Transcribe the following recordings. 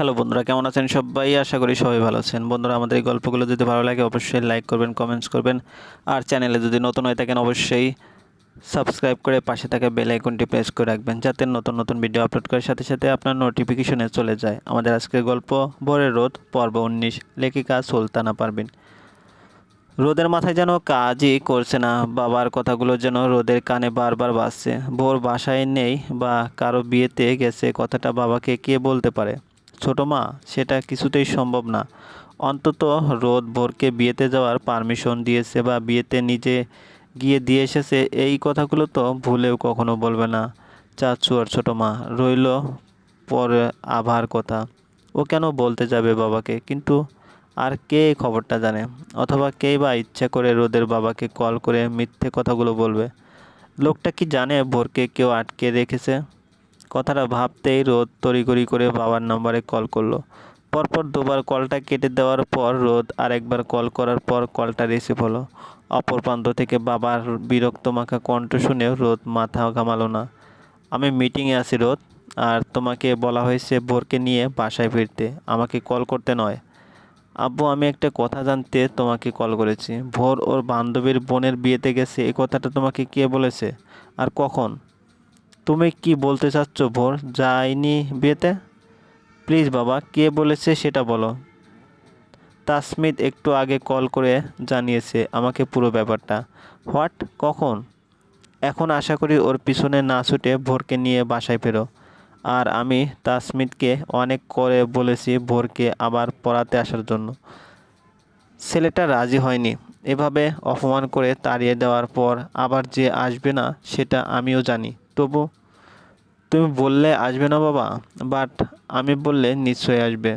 Hello বন্ধুরা, কেমন আছেন সবাই? আশা করি সবাই ভালো আছেন। বন্ধুরা, আমাদের এই গল্পগুলো যদি ভালো লাগে, অবশ্যই লাইক করবেন কমেন্টস করবেন। আর চ্যানেলে যদি নতুন হয়ে থাকেন, অবশ্যই সাবস্ক্রাইব করে পাশে থাকা বেল আইকনটি প্রেস করে রাখবেন, যাতে নতুন নতুন ভিডিও আপলোড করার সাথে সাথে আপনার নোটিফিকেশনে চলে যায়। আমাদের আজকের গল্প, ভোরের রোদ, পর্ব উনিশ, লেখিকা সুলতানা পারবিন রোদের মাথায় যেন কাজই করছে না, বাবার কথাগুলো যেন রোদের কানে বারবার বাজছে। ভোর বাসায় নেই বা কারও বিয়েতে গেছে, কথাটা বাবাকে কে বলতে পারে? ছোট মা, সেটা কিছুতেই সম্ভব না। অন্তত রোদ ভোরকে বিয়েতে যাওয়ার পারমিশন দিয়েছে বা বিয়েতে নিজে গিয়ে দিয়ে এসেছে, এই কথাগুলো তো ভুলেও কখনো বলবে না। চাচু আর ছোটো মা, রইল পরে আভার কথা। ও কেন বলতে যাবে বাবাকে? কিন্তু আর কে খবরটা জানে? অথবা কেই বা ইচ্ছা করে রোদের বাবাকে কল করে মিথ্যে কথাগুলো বলবে? লোকটা কি জানে ভোরকে কেউ আটকে রেখেছে? কথাটা ভাবতেই রোদ তড়িঘড়ি করে বাবার নম্বরে কল করল। পরপর দুবার কলটা কেটে দেওয়ার পর রোদ আরেকবার কল করার পর কলটা রিসিভ হলো। অপর প্রান্ত থেকে বাবার বিরক্ত মাখা কণ্ঠ শুনেও রোদ মাথা ঘামালো না। আমি মিটিংয়ে আছি রোদ, আর তোমাকে বলা হয়েছে ভোরকে নিয়ে বাসায় ফিরতে। আমাকে কল করতে নয়। আব্বু, আমি একটা কথা জানতে তোমাকে কল করেছি। ভোর ওর বান্ধবীর বোনের বিয়েতে গেছে এই কথাটা তোমাকে কে বলেছে? আর কখন? তুমি কি বলতে চাচ্ছ ভোর? যাইনি বিয়েতে? প্লিজ বাবা, কে বলেছে সেটা বলো। তাসমিদ একটু আগে কল করে জানিয়েছে আমাকে পুরো ব্যাপারটা। হোয়াট? কখন? এখন আশা করি ওর পিছনে না ছুটে ভোরকে নিয়ে বাসায় ফেরো। আর আমি তাসমিদকে অনেক করে বলেছি ভোরকে আবার পড়াতে আসার জন্য। ছেলেটা রাজি হয়নি। এভাবে অপমান করে তাড়িয়ে দেওয়ার পর আবার যে আসবে না, সেটা আমিও জানি। তবু তুমি বললে আসবে না বাবা বাট আমি বললে নিশ্চয়ই আসবে।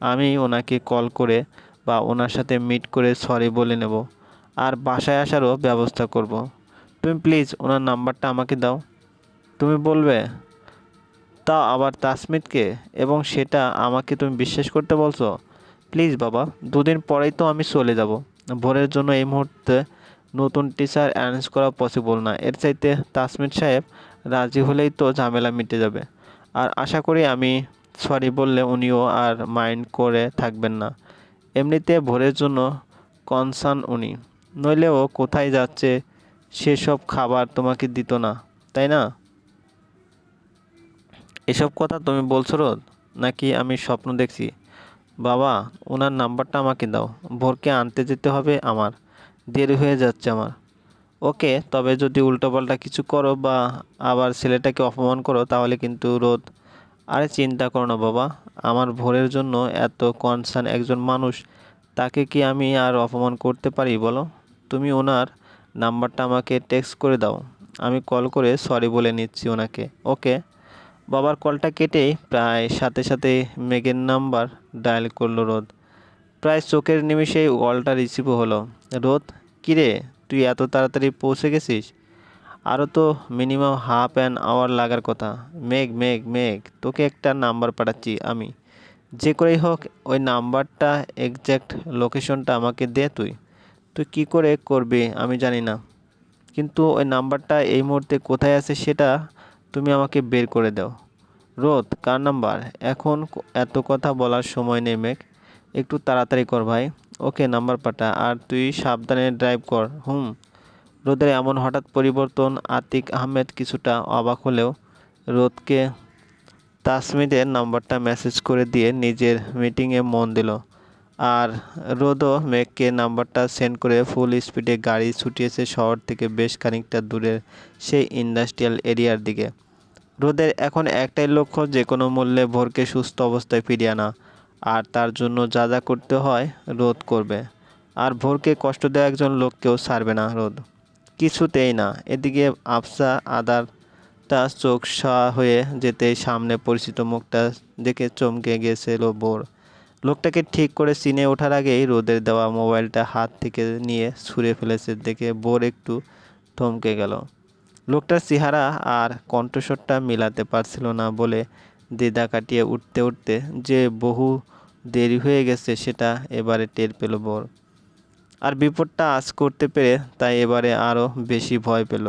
আমি ওনাকে কল করে বা ওনার সাথে মিট করে সরি বলে নেব। আর বাসায় আসারও ব্যবস্থা করব। তুমি প্লিজ ওনার নাম্বারটা আমাকে দাও। তুমি বলবে তাও আবার তাসমিদকে এবং সেটা আমাকে তুমি বিশ্বাস করতে বলছো? প্লিজ বাবা, দুদিন পরেই তো আমি চলে যাব। ভোরের জন্য এই মুহূর্তে নতুন টিচার অ্যারেঞ্জ করা পসিবল না। এর চাইতে তাসমিদ সাহেব রাজি হলেই তো ঝামেলা মিটে যাবে। আর আশা করি আমি সরি বললে উনিও আর মাইন্ড করে থাকবেন না। এমনিতে ভোরের জন্য কনসার্ন উনি। নইলে ও কোথায় যাচ্ছে, সেসব খাবার তোমাকে দিত না, তাই না? এসব কথা তুমি বলছো রোদ? নাকি আমি স্বপ্ন দেখছি? বাবা ওনার নাম্বারটা আমাকে দাও। ভোরকে আনতে যেতে হবে আমার। দেরি হয়ে যাচ্ছে আমার। ওকে, তবে যদি উল্টোপাল্টা কিছু করো বা আবার ছেলেটাকে অপমান করো, তাহলে কিন্তু রোদ। আরে চিন্তা করো না বাবা, আমার ভোরের জন্য এত কনসার্ন একজন মানুষ, তাকে কি আমি আর অপমান করতে পারি বলো? তুমি ওনার নাম্বারটা আমাকে টেক্সট করে দাও, আমি কল করে সরি বলে নিচ্ছি ওনাকে, ওকে? বাবার কলটা কেটেই প্রায় সাথে সাথে মেঘের নাম্বার ডায়াল করল রোদ। প্রায় চোখের নিমিষেই কলটা রিসিভ হলো। রোদ, কিরে? তুই এত তাড়াতাড়ি পৌঁছে গেছিস? আরও তো মিনিমাম হাফ অ্যান আওয়ার লাগার কথা। মেঘ মেঘ মেঘ, তোকে একটা নাম্বার পাঠাচ্ছি আমি। যে করেই হোক, ওই নাম্বারটা এক্স্যাক্ট লোকেশনটা আমাকে দে তুই। তুই কি করে করবি, আমি জানি না। কিন্তু ওই নাম্বারটা এই মুহূর্তে কোথায় আছে সেটা তুমি আমাকে বের করে দাও। রোদ, কার নাম্বার এখন এত কথা বলার সময় নেই, মেঘ। একটু তাড়াতাড়ি কর ভাই। ওকে, নাম্বার পাঠা আর তুই সাবধানে ড্রাইভ কর, হুম? রোদের এমন হঠাৎ পরিবর্তন, আতিক আহমেদ কিছুটা অবাক হলেও রোদকে তাসমিদের নাম্বারটা মেসেজ করে দিয়ে নিজের মিটিংয়ে মন দিল। আর রোদও মেঘকে নাম্বারটা সেন্ড করে ফুল স্পিডে গাড়ি ছুটিয়েছে শহর থেকে বেশ খানিকটা দূরের সেই ইন্ডাস্ট্রিয়াল এরিয়ার দিকে। রোদের এখন একটাই লক্ষ্য, যে কোনো মূল্যে ভোরকে সুস্থ অবস্থায় ফিরিয়ে আনা। আর তার জন্য যা যা করতে হয় রোদ করবে। আর ভোরকে কষ্ট দেওয়া একজন লোককেও ছাড়বে না রোদ কিছুতেই না, এদিকে আফসা আদারটা চোখ সা হয়ে যেতে সামনে পরিচিত মুখটা দেখে চমকে গিয়েছিল বোর। লোকটাকে ঠিক করে চিনে ওঠার আগেই রোদের দেওয়া মোবাইলটা হাত থেকে নিয়ে ছুঁড়ে ফেলেছে দেখে বোর একটু থমকে গেল। লোকটার চেহারা আর কণ্ঠস্বরটা মিলাতে পারছিল না বলে দিদা কাটিয়ে উঠতে উঠতে যে বহু দেরি হয়ে গেছে, সেটা এবারে টের পেল বর। আর বিপদটা আজ করতে পেরে তাই এবারে আরও বেশি ভয় পেল।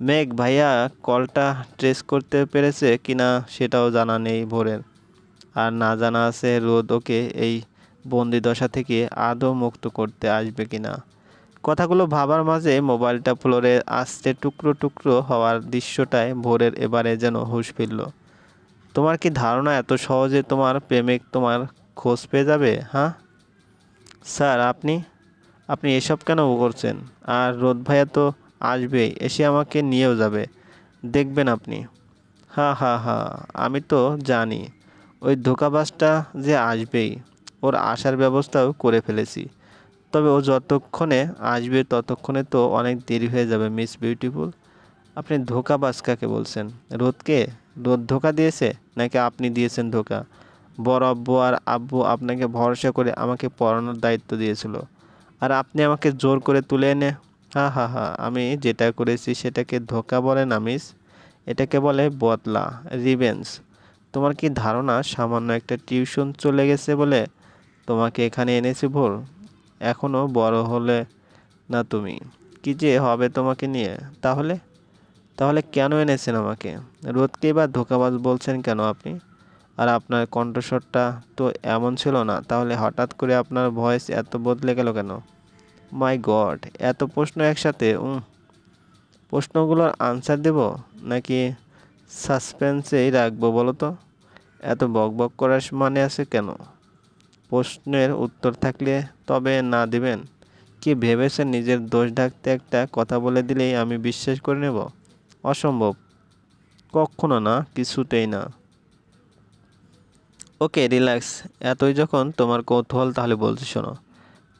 মেঘ, ভাইয়া, কলটা ট্রেস করতে পেরেছে কিনা সেটাও জানা নেই ভোরের। আর না জানা আছে রোদ ওকে এই বন্দিদশা থেকে আদৌ মুক্ত করতে আসবে কিনা কথাগুলো ভাবার মাঝে মোবাইলটা ফ্লোরে আসতে টুকরো টুকরো হওয়ার দৃশ্যটায় ভোরের এবারে যেন হুঁশ ফিরল। তোমার কি ধারণা এত সহজে তোমার প্রেমিক তোমার খোঁজ পেয়ে যাবে হ্যাঁ? স্যার, আপনি আপনি এসব কেন করছেন? আর রোদ ভাইয়া তো আসবেই এসে আমাকে নিয়েও যাবে। দেখবেন আপনি। হা হা হা, আমি তো জানি। ওই ধোকাবাজটা যে আসবেই, ওর আসার ব্যবস্থাও করে ফেলেছি। তবে ও যতক্ষণে আসবে, ততক্ষণে তো অনেক দেরি হয়ে যাবে, মিস বিউটিফুল। আপনি ধোকাবাজ কাকে বলছেন? রোদকে? রোদ ধোকা দিয়েছে? নাকি আপনি দিয়েছেন ধোকা? বড় আব্বু আর আব্বু আপনাকে ভরসা করে আমাকে পড়ানোর দায়িত্ব দিয়েছিল। আর আপনি আমাকে জোর করে তুলে এনে, হা হা হা, আমি যেটা করেছি সেটাকে ধোকা বলে না, মিস। এটাকে বলে বদলা রিভেন্স তোমার কি ধারণা সামান্য একটা টিউশন চলে গেছে বলে তোমাকে এখানে এনেছি ভোর? এখনও বড় হলে না তুমি। কি যে হবে তোমাকে নিয়ে, তাহলে? তাহলে কেন এনেছেন আমাকে? রোদকে বা ধোকাবাজ বলছেন কেন আপনি? আর আপনার কণ্ঠস্বরটা তো এমন ছিল না, তাহলে হঠাৎ করে আপনার ভয়েস এত বদলে গেল কেন? মাই গড এত প্রশ্ন একসাথে, উম, প্রশ্নগুলোর আনসার দেব নাকি সাসপেন্সেই রাখব বলো তো? এত বক বক করার মানে আছে কেন? প্রশ্নের উত্তর থাকলে তবে না দিবেন। কি ভেবেছেন নিজের দোষ ঢাকতে একটা কথা বলে দিলেই আমি বিশ্বাস করে নেব? অসম্ভব। কখনো না, কিছুতেই না। Okay, relax. এতই যখন তোমার কৌতূহল, তাহলে বলছি শোনো।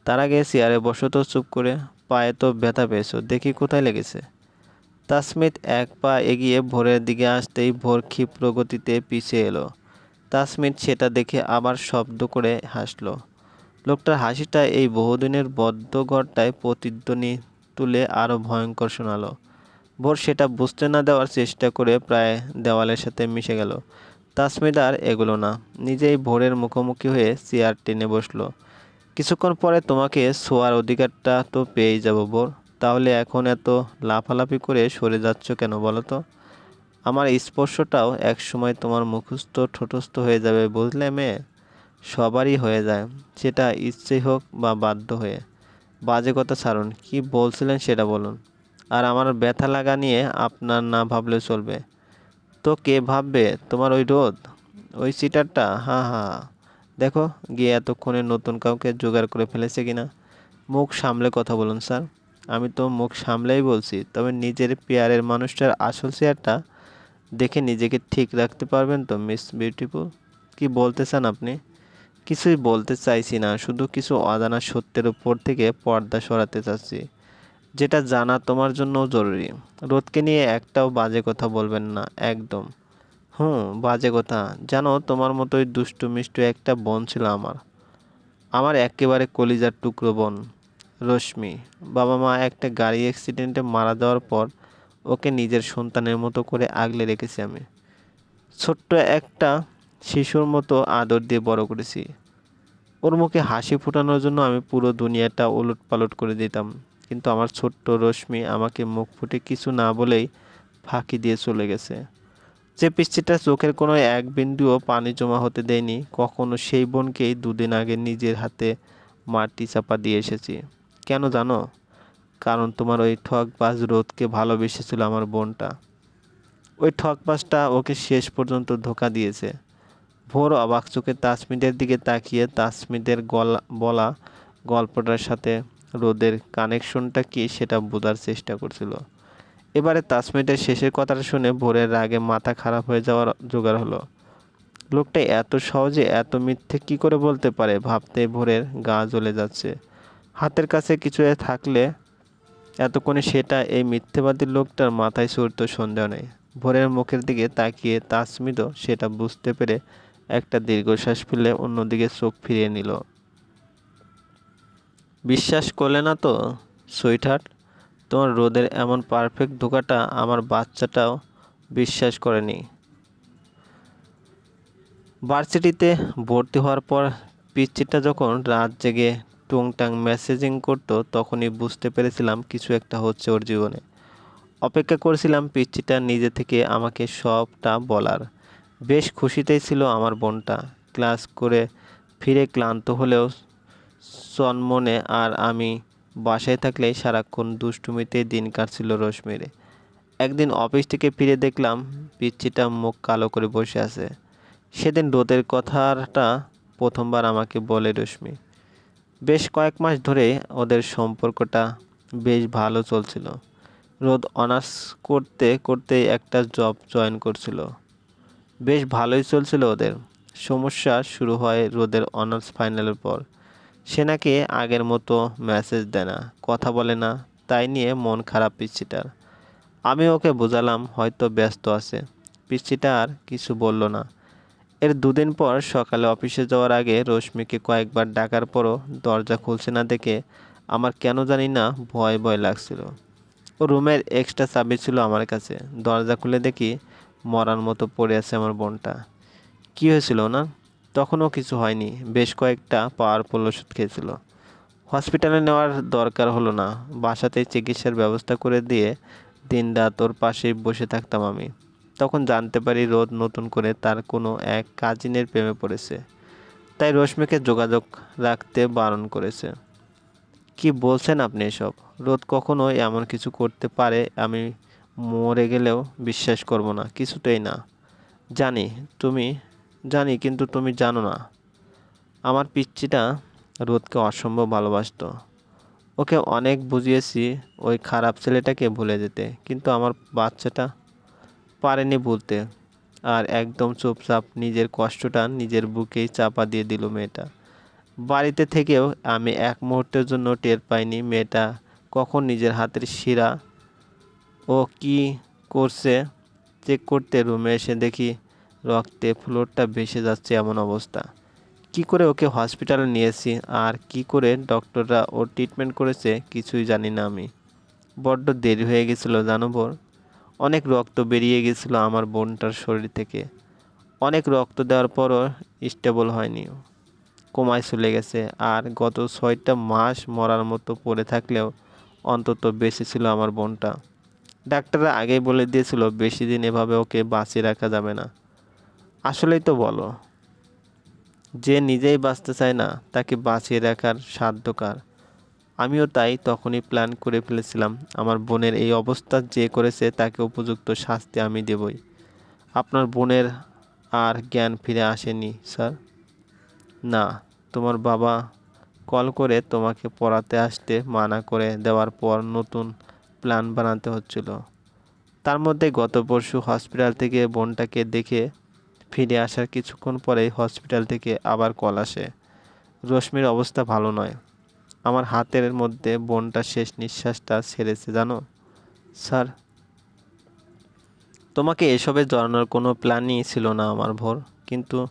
তার আগে চেয়ারে বসো তো চুপ করে, পায়ে তো ব্যথা পেয়েছ, দেখি কোথায় লেগেছে। তাসমিত এক পা এগিয়ে ভোরের দিকে আসতেই ভোর ক্ষিপ্র গতিতে পিছিয়ে এলো। তাসমিত সেটা দেখে আবার শব্দ করে হাসলো। লোকটার হাসিটা এই বহুদিনের বদ্ধ ঘরটায় প্রতিধ্বনি তুলে আরও ভয়ঙ্কর শোনালো। ভোর সেটা বুঝতে না দেওয়ার চেষ্টা করে প্রায় দেওয়ালের সাথে মিশে গেল। তাসমিদ আর এগুলো না। নিজেই ভোরের মুখোমুখি হয়ে চেয়ার টেনে বসল। কিছুক্ষণ পরে তোমাকে শোয়ার অধিকারটা তো পেয়েই যাব, বোর। তাহলে এখন এত লাফালাফি করে সরে যাচ্ছ কেন বলো তো? আমার স্পর্শটাও এক সময় তোমার মুখস্থ ঠোঁটস্থ হয়ে যাবে বুঝলে মেয়ে? সবারই হয়ে যায়, সেটা ইচ্ছেই হোক বা বাধ্য হয়ে। বাজে কথা ছাড়ুন, কি বলছিলেন সেটা বলুন। আর আমার ব্যথা লাগা নিয়ে আপনার না ভাবলে চলবে। তো কে ভাববে? তোমার ওই রোদ? ওই সিটারটা? হ্যাঁ হ্যাঁ। দেখো, গিয়ে এতক্ষণে নতুন কাউকে জোগাড় করে ফেলেছে কিনা। মুখ সামলে কথা বলুন, স্যার। আমি তো মুখ সামলেই বলছি, তবে নিজের পেয়ারের মানুষটার আসল চেয়ারটা দেখে নিজেকে ঠিক রাখতে পারবেন তো, মিস বিউটিফুল? কি বলতে চান আপনি? কিছুই বলতে চাইছি না, শুধু কিছু অজানা সত্যের উপর থেকে পর্দা সরাতে চাচ্ছি। যেটা জানা তোমার জন্যও জরুরি। রোদকে নিয়ে একটাও বাজে কথা বলবেন না, একদম। হুম, বাজে কথা। জানো, তোমার মতোই দুষ্টু মিষ্টু একটা বোন ছিল আমার। আমার একেবারে কলিজার টুকরো বোন, রশ্মি। বাবা মা একটা গাড়ি অ্যাক্সিডেন্টে মারা যাওয়ার পর ওকে নিজের সন্তানের মতো করে আগলে রেখেছি আমি। ছোট্ট একটা শিশুর মতো আদর দিয়ে বড় করেছি। ওর মুখে হাসি ফোটানোর জন্য আমি পুরো দুনিয়াটা ওলট পালট করে দিতাম। কিন্তু আমার ছোট্ট রশ্মি আমাকে মুখ ফুটে কিছু না বলেই ফাঁকি দিয়ে চলে গেছে। যে পিচ্ছিটা চোখের কোনো এক বিন্দুও পানি জমা হতে দেয়নি, কখনো সেই বোনকেই দুদিন আগে নিজের হাতে মাটি চাপা দিয়ে এসেছি। কেন জানো? কারণ তোমার ওই ঠকবাজ রোদকে ভালোবেসেছিল আমার বোনটা। ওই ঠকবাজটা ওকে শেষ পর্যন্ত ধোকা দিয়েছে। ভোর অবাক চোখে তাসমিদের দিকে তাকিয়ে তাসমিদের গলা বলা গল্পটার সাথে রোদের কানেকশনটা কি সেটা বোঝার চেষ্টা করছিল। এবারে তাসমিদের শেষের কথাটা শুনে ভোরের রাগে মাথা খারাপ হয়ে যাওয়ার জোগাড় হলো। লোকটা এত সহজে এত মিথ্যে কি করে বলতে পারে ভাবতে ভোরের গা জ্বলে যাচ্ছে। হাতের কাছে কিছু থাকলে এতক্ষণে সেটা এই মিথ্যেবাদী লোকটার মাথায় চড়ত সন্দেহ নেই। ভোরের মুখের দিকে তাকিয়ে তাসমিদও সেটা বুঝতে পেরে একটা দীর্ঘশ্বাস ফেলে অন্যদিকে চোখ ফিরিয়ে নিল। বিশ্বাস করলে না তো সুইটহার্ট তোমার রোদের এমন পারফেক্ট ধোকাটা আমার বাচ্চাটাও বিশ্বাস করেনি। ভার্সিটিতে ভর্তি হওয়ার পর পিচ্চিটা যখন রাত জেগে টুংটাং মেসেজিং করতো, তখনই বুঝতে পেরেছিলাম কিছু একটা হচ্ছে ওর জীবনে। অপেক্ষা করেছিলাম পিচ্চিটা নিজে থেকে আমাকে সবটা বলার। বেশ খুশিতেই ছিল আমার বোনটা। ক্লাস করে ফিরে ক্লান্ত হলেও চনমনে আর আমি বাসায় থাকলেই সারাক্ষণ দুষ্টুমিতেই দিন কাটছিল রশ্মির। একদিন অফিস থেকে ফিরে দেখলাম পিচ্ছিটা মুখ কালো করে বসে আছে। সেদিন রোদের কথাটা প্রথমবার আমাকে বলে রশ্মি। বেশ কয়েক মাস ধরে ওদের সম্পর্কটা বেশ ভালো চলছিল। রোদ অনার্স করতে করতে একটা জব জয়েন করছিল। বেশ ভালোই চলছিল ওদের। সমস্যা শুরু হয় রোদের অনার্স ফাইনালের পর। সে নাকি আগের মতো মেসেজ দেয় না, কথা বলে না, তাই নিয়ে মন খারাপ পিচ্ছিটার। আমি ওকে বোঝালাম হয়তো ব্যস্ত আছে। পিচ্ছিটা আর কিছু বলল না। এর দুদিন পর সকালে অফিসে যাওয়ার আগে রশ্মিকে কয়েকবার ডাকার পরও দরজা খুলছে না দেখে আমার কেন জানি না ভয় ভয় লাগছিল। ও রুমের এক্সট্রা চাবি ছিল আমার কাছে। দরজা খুলে দেখি মরার মতো পড়ে আছে আমার বোনটা। কী হয়েছিল না তখনও কিছু হয়নি। বেশ কয়েকটা পাওয়ারফুল ওষুধ খেয়েছিল। হসপিটালে নেওয়ার দরকার হলো না। বাসাতেই চিকিৎসার ব্যবস্থা করে দিয়ে দিন রাত ওর পাশেই বসে থাকতাম আমি। তখন জানতে পারি রোদ নতুন করে তার কোনো এক কাজিনের প্রেমে পড়েছে। তাই রশ্মিকে যোগাযোগ রাখতে বারণ করেছে। কি বলছেন আপনি এসব? রোদ কখনো এমন কিছু করতে পারে আমি মরে গেলেও বিশ্বাস করব না, কিছুতেই না। জানি, তুমি জানি, কিন্তু তুমি জানো না। আমার পিচ্চিটা রোদকে অসম্ভব ভালোবাসত। ওকে অনেক বুঝিয়েছি ওই খারাপ ছেলেটাকে ভুলে যেতে, কিন্তু আমার বাচ্চাটা পারেনি ভুলতে। আর একদম চুপচাপ নিজের কষ্টটা নিজের বুকেই চাপা দিয়ে দিল মেয়েটা। বাড়িতে থেকেও আমি এক মুহূর্তের জন্য টের পাইনি মেয়েটা কখন নিজের হাতের শিরা ও কি করছে। চেক করতে রুমে এসে দেখি রক্তে ফ্লোরটা ভেসে যাচ্ছে এমন অবস্থা। কি করে ওকে হসপিটালে নিয়েছি আর কি করে ডক্টররা ওর ট্রিটমেন্ট করেছে কিছুই জানি না আমি। বড্ড দেরি হয়ে গেছিল, জানো বোর? অনেক রক্ত বেরিয়ে গেছিল আমার বোনটার শরীর থেকে। অনেক রক্ত দেওয়ার পরও স্টেবল হয়নি। কোমায় চলে গেছে আর গত ছয়টা মাস মরার মতো পড়ে থাকলেও অন্তত বেঁচে ছিল আমার বোনটা। ডাক্তাররা আগেই বলে দিয়েছিল, বেশি দিন এভাবে ওকে বাঁচিয়ে রাখা যাবে না। আসলেই তো বলো, যে নিজেই বাঁচতে চায় না, তাকে বাঁচিয়ে রাখার সাধ্য কার? আমিও তাই তখনই প্ল্যান করে ফেলেছিলাম। আমার বোনের এই অবস্থা যে করেছে, তাকে উপযুক্ত শাস্তি আমি দেবই। আপনার বোনের আর জ্ঞান ফিরে আসেনি, স্যার? না, তোমার বাবা কল করে তোমাকে পড়াতে আসতে মানা করে দেওয়ার পর নতুন প্ল্যান বানাতে হচ্ছিল। তার মধ্যে গত পরশু হসপিটাল থেকে বোনটাকে দেখে ফিরে আসার কিছুক্ষণ পরেই হসপিটাল থেকে আবার কল আসে। রশ্মির অবস্থা ভালো নয়। আমার হাতের মধ্যে বোনটা শেষ নিঃশ্বাসটা ছেড়েছে, জানো? স্যার। তোমাকে এসবে জড়ানোর কোনো প্ল্যানই ছিল না আমার ভোর। কিন্তু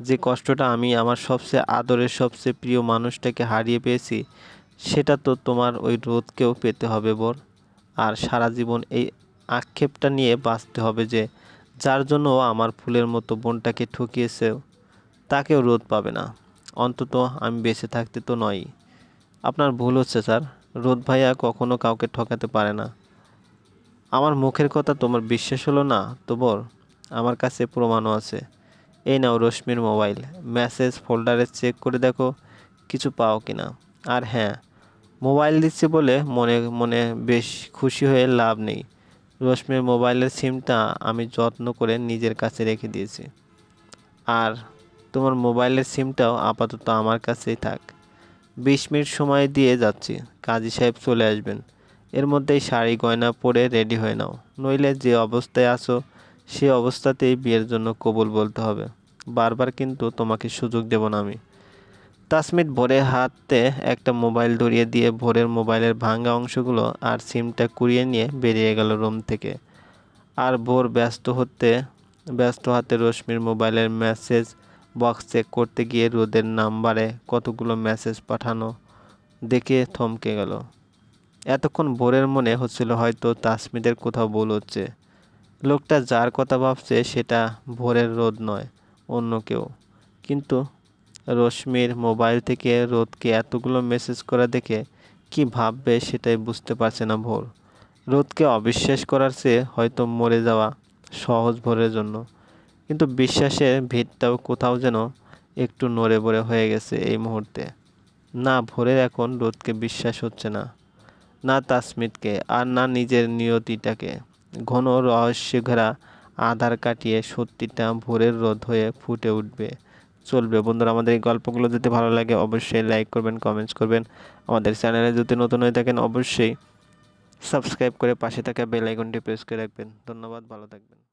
যে কষ্টটা আমি আমার সবচেয়ে আদরের, সবচেয়ে প্রিয় মানুষটাকে হারিয়ে পেয়েছি, সেটা তো তোমার ওই রোদকেও পেতে হবে বোর আর সারা জীবন এই আক্ষেপটা নিয়ে বাঁচতে হবে যে যার জন্য আমার ফুলের মতো বোনটাকে ঠকিয়েছেও তাকেও রোদ পাবে না। অন্তত আমি বেঁচে থাকতে তো নয়ই। আপনার ভুল হচ্ছে, স্যার। রোদ ভাইয়া কখনো কাউকে ঠকাতে পারে না। আমার মুখের কথা তোমার বিশ্বাস হলো না? তো বল আমার কাছে প্রমাণও আছে। এই নাও রশ্মির মোবাইল। মেসেজ, ফোল্ডারে চেক করে দেখো কিছু পাও কি না আর হ্যাঁ মোবাইল দিচ্ছি বলে মনে মনে বেশ খুশি হয়ে লাভ নেই। রশ্মির মোবাইলের সিমটা আমি যত্ন করে নিজের কাছে রেখে দিয়েছি। আর তোমার মোবাইলের সিমটাও আপাতত আমার কাছেই থাক। বিশ মিনিট সময় দিয়ে যাচ্ছি। কাজী সাহেব চলে আসবেন। এর মধ্যেই শাড়ি গয়না পরে রেডি হয়ে নাও। নইলে যে অবস্থায় আসো সে অবস্থাতেই বিয়ের জন্য কবুল বলতে হবে। বারবার কিন্তু তোমাকে সুযোগ দেব না আমি। তাসমিত ভোরে হাতে একটা মোবাইল ধরিয়ে দিয়ে ভোরের মোবাইলের ভাঙা অংশগুলো আর সিমটা কুড়িয়ে নিয়ে বেরিয়ে গেল রুম থেকে। আর ভোর ব্যস্ত হতে, ব্যস্ত হাতে রশ্মির মোবাইলের মেসেজ বক্স চেক করতে গিয়ে রোদের নাম্বারে কতগুলো মেসেজ পাঠানো দেখে থমকে গেল। এতক্ষণ ভোরের মনে হচ্ছিল হয়তো তাসমিদের কোথাও ভুল হচ্ছে। লোকটা যার কথা ভাবছে সেটা ভোরের রোদ নয়, অন্য কেউ। কিন্তু রশ্মির মোবাইল থেকে রোদকে এতগুলো মেসেজ করা দেখে কি ভাববে সেটাই বুঝতে পারছে না ভোর। রোদকে অবিশ্বাস করার চেয়ে হয়তো মরে যাওয়া সহজ ভোরের জন্য। কিন্তু বিশ্বাসের ভিতটাও কোথাও যেন একটু নড়ে বড়ে হয়ে গেছে এই মুহূর্তে। না ভোরের এখন রোদকে বিশ্বাস হচ্ছে না না তাসমিতকে আর না নিজের নিয়তিটাকে। ঘন রহস্য ঘেরা আধার কাটিয়ে সত্যিটা ভোরের রোদ হয়ে ফুটে উঠবে। চলবে। বন্ধুরা, আমাদের এই গল্পগুলো যদি ভালো লাগে, অবশ্যই লাইক করবেন কমেন্টস করবেন। আমাদের চ্যানেলে যদি নতুন হয়ে থাকেন, অবশ্যই সাবস্ক্রাইব করে পাশে থাকা বেল আইকনটি প্রেস করে রাখবেন। ধন্যবাদ, ভালো থাকবেন।